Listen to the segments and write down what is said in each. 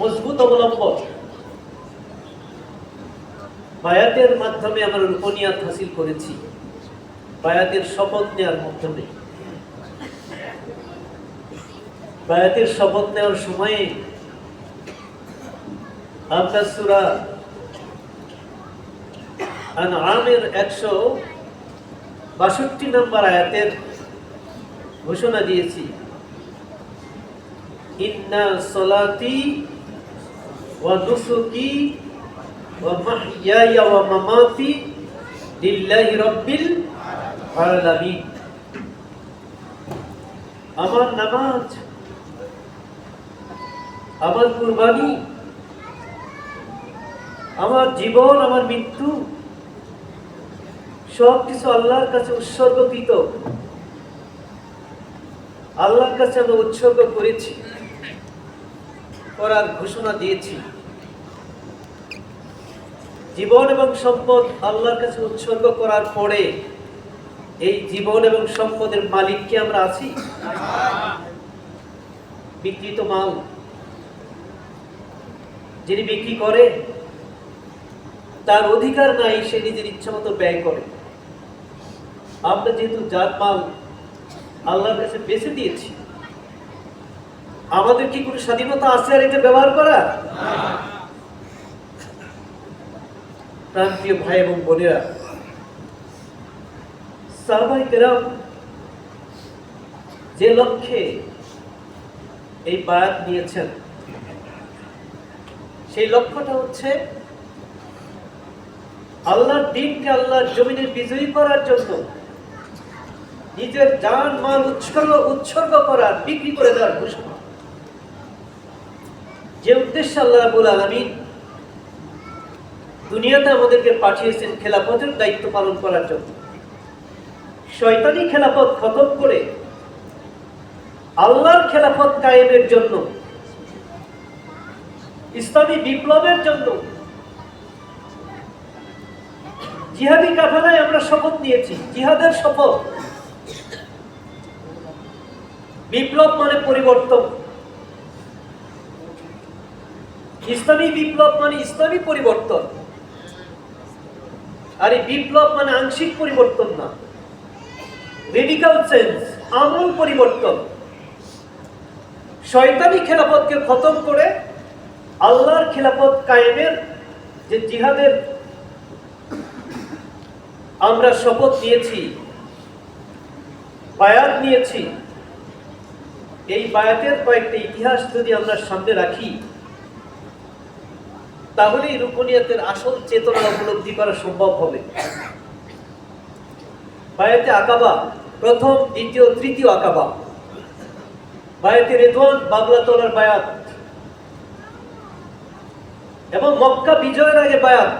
মজবুত অবলম্বন। বায়াতের মাধ্যমে আমরা রূপনিয়াত হাসিল করেছি। বায়াতের শপথ নেওয়ার মাধ্যমে বায়াতের শপথ নেওয়ার সময়ে আমরা সুরা আমের একশো বাষট্টি নম্বর আয়াতের ঘোষণা দিয়েছি। ইন্না সলাতি মাহইয়ায়া ওয়া মামাতি লিল্লাহি রাব্বিল আলামিন। আমার নামাজ, আমার কুরবানি, আমার জীবন, আমার মৃত্যু সব কিছু আল্লাহর কাছে উৎসর্গকৃত। আল্লাহর কাছে আমরা উৎসর্গ করেছি। করার ঘোষণা দিয়েছি। জীবন এবং সম্পদ আল্লাহর কাছে উৎসর্গ করার পরে এই জীবন এবং সম্পদের মালিক কি আমরা আছি? বিকৃত মাল। যিনি বিক্রি করে, তার অধিকার নাই, সে নিজের ইচ্ছা মতো ব্যয় করে। আমরা যেহেতু জাত মাল আল্লাহর কাছে বেছে দিয়েছি আমাদের কি কোনো স্বাধীনতা আছে আর এটা ব্যবহার করা? প্রান্তীয় ভাই এবং বোনেরা যে লক্ষ্যে এই বায়াত নিয়েছেন, সেই লক্ষ্যটা হচ্ছে আল্লাহর দিনকে আল্লাহর জমিনে বিজয়ী করার জন্য নিজের যান মাল, উৎসর্গ উৎসর্গ করার বিক্রি করে দেওয়ার ঘোষণা। যে উদ্দেশ্যে আল্লাহ রাবুল আলমী দুনিয়াতে আমাদেরকে পাঠিয়েছেন খেলাপথের দায়িত্ব পালন করার জন্য। শয়তানি খেলাপথ খতম করে আল্লাহর খেলাফত কায়েমের জন্য, ইসলামী বিপ্লবের জন্য জিহাদি কাফেলায় আমরা শপথ নিয়েছি। জিহাদের শপথ বিপ্লব মানে পরিবর্তন। ইসলামী বিপ্লব মানে ইসলামী পরিবর্তন। আর এই বিপ্লব মানে আংশিক পরিবর্তন না। রেডিকাল চেঞ্জ আমূল পরিবর্তন। শয়তানি খেলাফতকে খতম করে আল্লাহর খেলাফত কায়েমের যে জিহাদের আমরা শপথ নিয়েছি, বায়াত নিয়েছি, এই বায়াতের কয়েকটা ইতিহাস যদি আমরা সামনে রাখি তাহলেই রূপনিয়াতের আসল চেতনা উপলব্ধি করা সম্ভব হবে। বায়াতে আকাবা, প্রথম, দ্বিতীয়, তৃতীয় আকাবা। বায়াতে রেদওয়ান বাবলা তোলার বায়াত। এবং মক্কা বিজয়ের আগে বায়াত।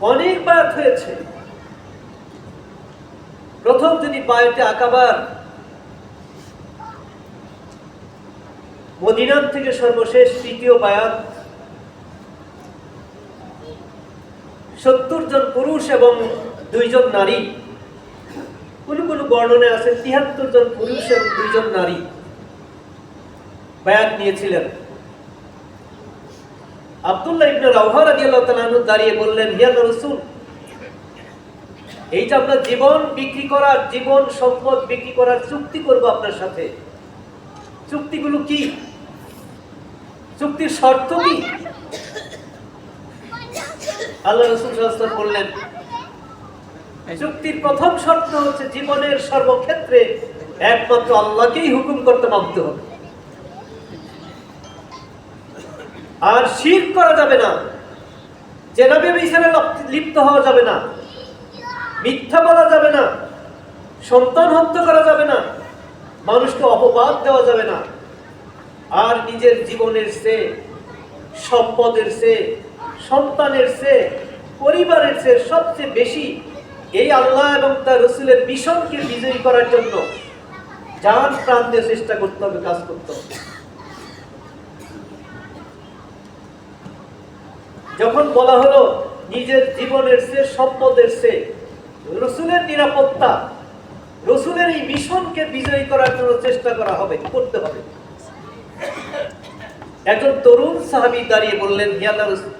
অনেক বায়াত হয়েছে। প্রথম যদি বায়াতে আকাবার, মদিনার থেকে সর্বশেষ তৃতীয় বায়াত সত্তর জন পুরুষ এবং দুইজন নারী। কোনো কোনো বর্ণনে আছে তিয়াত্তর জন পুরুষ এবং দুইজন নারী। বায়াত নিয়েছিলেন। আব্দুল্লাহ ইবনে রাওহা রাদিয়াল্লাহু তাআলা দাঁড়িয়ে বললেন হিয়া রাসূল, এই যে আমরা জীবন বিক্রি করার, জীবন সম্পদ বিক্রি করার চুক্তি করব আপনার সাথে। চুক্তিগুলো কি? চুক্তির শর্ত কি? আল্লাহ রসুল সাল্লাল্লাহু বললেন, চুক্তির প্রথম শর্ত হচ্ছে জীবনের সর্বক্ষেত্রে একমাত্র আল্লাহকেই হুকুম করতে বাধ্য হবে। আর শির করা যাবে না। জেনাবে বিচারে লিপ্ত হওয়া যাবে না। মিথ্যা বলা যাবে না। সন্তান হত্যা করা যাবে না। মানুষকে অপবাদ দেওয়া যাবে না। আর নিজের জীবনের সে সম্পদের সে সন্তানের সে পরিবারের সে সবচেয়ে বেশি এই আল্লাহ এবং তার রসুলের মিশনকে বিজয়ী করার জন্য যান প্রাণ দিয়ে চেষ্টা করতে হবে কাজ করতে হবে। যখন বলা হলো নিজের জীবনের সে সম্পদের সে রসুলের নিরাপত্তা রসুলের এই মিশনকে বিজয়ী করার জন্য চেষ্টা করা হবে করতে হবে। একজন তরুণ সাহাবী দাঁড়িয়ে বললেন হে আল্লাহ রাসূল,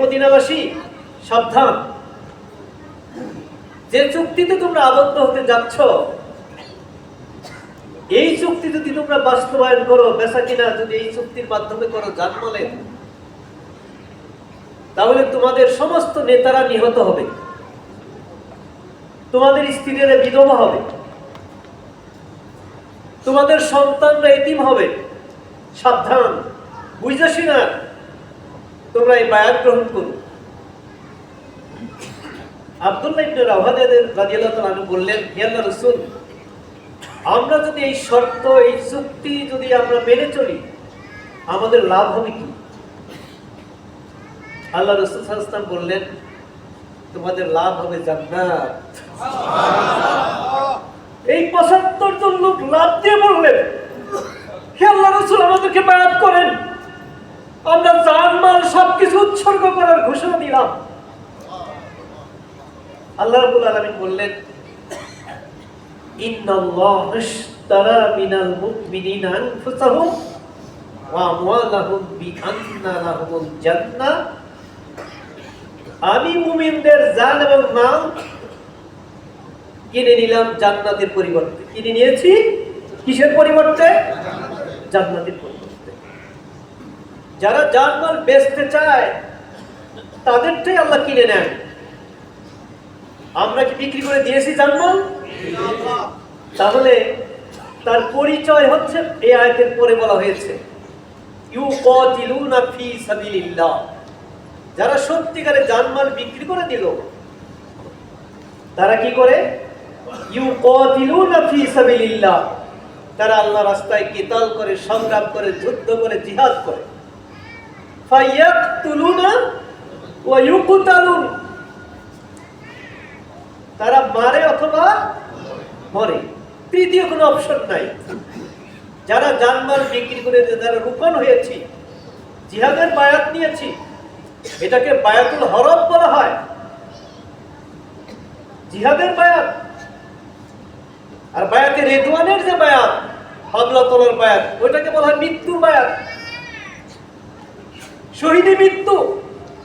মদিনাবাসী, সাবধান। যে চুক্তিতে তোমরা আবদ্ধ হতে যাচ্ছ, এই চুক্তি যদি তোমরা বাস্তবায়ন করো কিনা যদি এই চুক্তির মাধ্যমে করো জানমালে তাহলে তোমাদের সমস্ত নেতারা নিহত হবে। তোমাদের স্ত্রীরা বিধবা হবে। তোমাদের সন্তানরা এতিম হবে। সাবধান। বুঝতেছি না? তোমরা এই বায়াত গ্রহণ করো। আব্দুল্লাহ ইবনে রাওয়াহাদের রাদিয়াল্লাহু তাআলা বললেন, হে আল্লাহর রাসূল, আমরা যদি এই শর্ত, এই চুক্তি যদি আমরা মেনে চলি, আমাদের লাভ হবে কি? আল্লাহ রসুল সাল্লাল্লাহু বললেন, তোমাদের লাভ হবে জান্নাত। এই পঁচাত্তর জন লোক লাভ দিয়ে বললেন, হে আল্লাহ রসুল, আমাদেরকে বায়াত করেন। আমরা জানমাল সবকিছু উৎসর্গ করার ঘোষণা দিলাম। আল্লাহ রাব্বুল আলামিন বললেন আমি মুমিনদের জান এবং কিনে নিলাম জান্নাতের পরিবর্তে। কিনে নিয়েছি কিসের পরিবর্তে? জান্নাতের পরিবর্তে। যারা জানমাল বেচতে চায়, তাদেরটাই আল্লাহ কিনে নেন। আমরা কি বিক্রি করে দিয়েছি জানমাল? তাহলে তার পরিচয় হচ্ছে এই আয়াতের পরে বলা হয়েছে, ইউকাতিলুনা ফি সাবিলিল্লাহ। যারা সত্যিকারে জানমাল বিক্রি করে দিল, তারা কি করে? ইউ ইউকাতিলুনা ফি সাবিলিল্লাহ। তারা আল্লাহ রাস্তায় কেতাল করে, সংগ্রাম করে, যুদ্ধ করে, জিহাদ করে। তারা মারে অথবা মরে। তৃতীয় কোনো অপশন নাই। যারা জানমাল বিক্রি করে যারা রূপন হয়েছি, জিহাদের বায়াত নিয়েছি, এটাকে বায়াতুল হরব বলা হয়। জিহাদের বায়াত। আর বায়াতে রেদওয়ানের যে বায়াত হামলা তোলার বায়াত, ওইটাকে বলা হয় মৃত্যুর বায়াত। শহীদি মৃত্যু।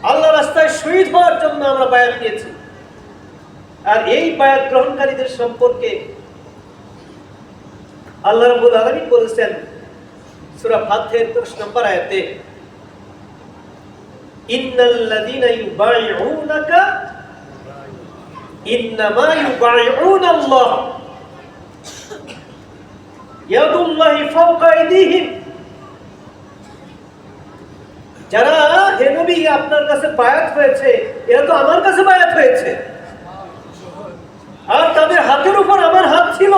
আল্লাহ রাস্তায় শহীদ হওয়ার জন্য আমরা বায়াত নিয়েছি। আর এই বায়াত গ্রহণকারীদের সম্পর্কে আল্লাহ রাব্বুল আলামিন বলেছেন, সূরা ফাতহের 10 নম্বর আয়াতে, ইন্নাল্লাযীনা ইউবাইউনাকা, ইন্নামা ইউবাইউনাল্লাহ, ইয়াদুল্লাহি ফাওকা আইদিহিম। যারা, হে নবী, আপনার কাছে বায়াত হয়েছে, এরা তো আমার কাছে বায়াত হয়েছে। আর তাদের হাতের উপর আমার হাত ছিল।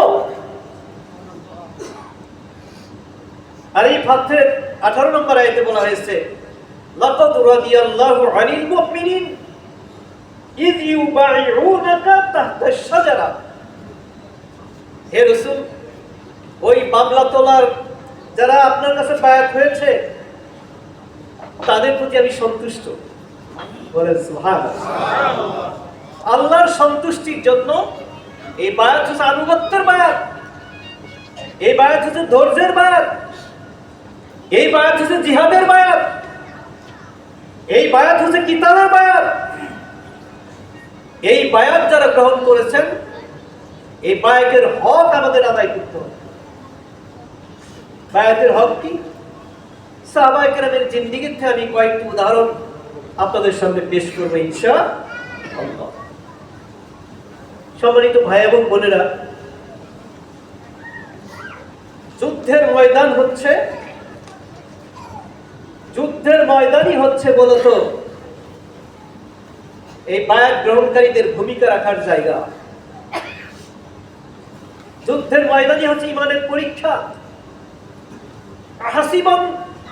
আর এই ফাথের আঠারো নম্বর আয়তে বলা হয়েছে, লাকাদ রাদিয়াল্লাহু আনিল মুমিনিন, ইয ইউবাইউনাকা তাহতা শাজারা। হে রাসূল, ওই মামলা তোলার যারা আপনার কাছে বায়াত হয়েছে তাদের প্রতি আমি সন্তুষ্ট। আল্লাহর সন্তুষ্টির জন্য এই বায়াত হচ্ছে আনুগত্যের বায়াত। এই বায়াত হচ্ছে ধৈর্যের বায়াত। এই বায়াত হচ্ছে জিহাদের বায়াত। এই বায়াত হচ্ছে কিতাবের বায়াত। এই বায়াত যারা গ্রহণ করেছেন, এই বায়াতের হক আমাদের আদায় করতে হবে। বায়াতের হক কি? আমি কয়েকটি উদাহরণ আপনাদের সামনে পেশ করব সম্মানিত ভাই এবং বোনেরা, যুদ্ধের ময়দান হচ্ছে, যুদ্ধের ময়দানই হচ্ছে বলত, এই বায়াত গ্রহণকারীদের ভূমিকা রাখার জায়গা। যুদ্ধের ময়দানই হচ্ছে ইমানের পরীক্ষা। হাসিবান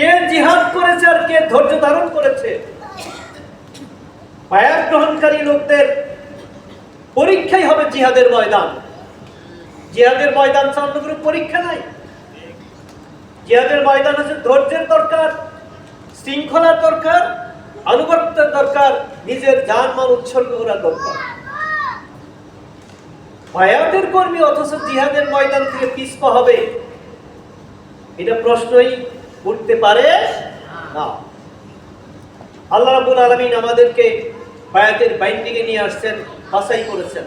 কে জিহাদ করেছে আর কে ধৈর্য ধারণ করেছে? বায়াত গ্রহণকারী লোকদের পরীক্ষাই হবে জিহাদের ময়দান। জিহাদের ময়দান কোনো পরীক্ষা নাই। জিহাদের ময়দান হচ্ছে ধৈর্যের দরকার, শৃঙ্খলার দরকার, আনুগত্যের দরকার, নিজের জান মান উৎসর্গ করার দরকার। বায়াতের কর্মী অথচ জিহাদের ময়দান থেকে পিছপা হবে। এটা প্রশ্নই উঠতে পারে না। আল্লাহ রাবুল আলমিন আমাদেরকে বায়াতের বাইন্ডিংয়ে নিয়ে আসছেন বাছাই করেছেন।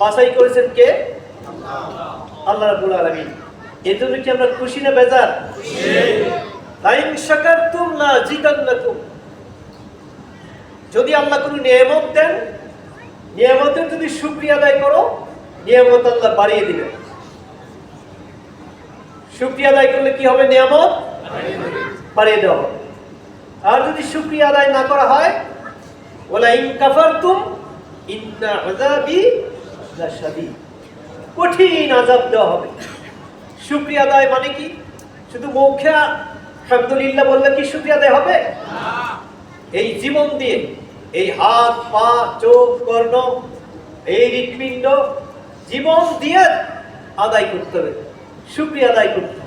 বাছাই করেছেন কে? আল্লাহ রাবুল আলমিন। এর জন্য কি আমরা খুশি না বেজার? লাইন শাকারতুম লা জিদান্নাকুম। যদি আল্লাহ কোনো নিয়ামত দেন নিয়ামতের যদি শুকরিয়া আদায় করো নিয়ামত আল্লাহ বাড়িয়ে দিবেন। শুকরিয়া আদায় করলে কি হবে? নিয়ামত? বাড়িয়ে দেওয়া আর যদি শুক্রিয়া আদায় না করা হয় ওলা ইন কাফারতুম ইন্না আযাবি লাশাদীদ কঠিন আযাব দেওয়া হবে। শুক্রিয়া আদায় মানে কি? শুধু মুখে আলহামদুলিল্লাহ বললে কি শুকরিয়া আদায় হবে? এই জীবন দিয়ে, এই হাত, পা, চোখ, কর্ণ, এই হৃৎপিণ্ড, জীবন দিয়ে আদায় করতে হবে। শুক্রিয়া আদায় করতে